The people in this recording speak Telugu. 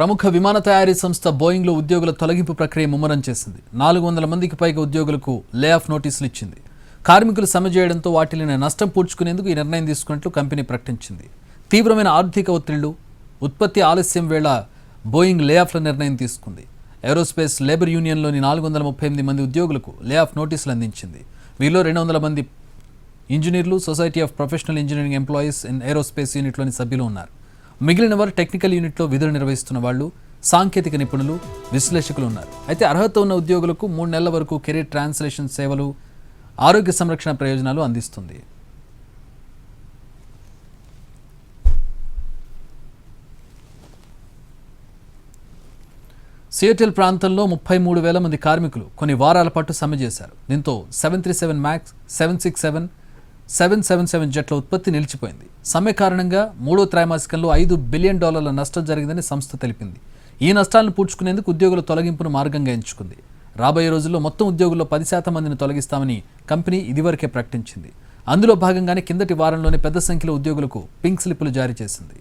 ప్రముఖ విమాన తయారీ సంస్థ బోయింగ్లో ఉద్యోగుల తొలగింపు ప్రక్రియ ముమ్మరం చేసింది. నాలుగు వందల మందికి పైగా ఉద్యోగులకు లే ఆఫ్ నోటీసులు ఇచ్చింది. కార్మికులు సమ్మె చేయడంతో వాటిని నష్టం పూడ్చుకునేందుకు ఈ నిర్ణయం తీసుకున్నట్లు కంపెనీ ప్రకటించింది. తీవ్రమైన ఆర్థిక ఒత్తిళ్ళు ఉత్పత్తి ఆలస్యం వేళ బోయింగ్ లే ఆఫ్ల నిర్ణయం తీసుకుంది. ఏరోస్పేస్ లేబర్ యూనియన్లోని నాలుగు వందల ముప్పై ఎనిమిది మంది ఉద్యోగులకు లే ఆఫ్ నోటీసులు అందించింది. వీరిలో రెండు వందల మంది ఇంజనీర్లు Society of Professional Engineering Employees in Aerospace యూనిట్లోని సభ్యులు ఉన్నారు. మిగిలిన వారు టెక్నికల్ యూనిట్లో విధులు నిర్వహిస్తున్న వాళ్ళు సాంకేతిక నిపుణులు విశ్లేషకులు ఉన్నారు. అయితే అర్హత ఉన్న ఉద్యోగులకు మూడు నెలల వరకు కెరీర్ ట్రాన్స్లేషన్ సేవలు ఆరోగ్య సంరక్షణ ప్రయోజనాలు అందిస్తుంది. సియోటెల్ ప్రాంతంలో ముప్పై మూడు వేల మంది కార్మికులు కొన్ని వారాల పాటు సమ్మె చేశారు. దీంతో seven three seven max seven six seven seven seven seven జెట్ల ఉత్పత్తి నిలిచిపోయింది. సమ్మె కారణంగా మూడో త్రైమాసికంలో ఐదు బిలియన్ డాలర్ల నష్టం జరిగిందని సంస్థ తెలిపింది. ఈ నష్టాలను పూడ్చుకునేందుకు ఉద్యోగుల తొలగింపును మార్గంగా ఎంచుకుంది. రాబోయే రోజుల్లో మొత్తం ఉద్యోగుల్లో పది శాతం మందిని తొలగిస్తామని కంపెనీ ఇదివరకే ప్రకటించింది. అందులో భాగంగానే కిందటి వారంలోనే పెద్ద సంఖ్యలో ఉద్యోగులకు పింక్ స్లిప్పులు జారీ చేసింది.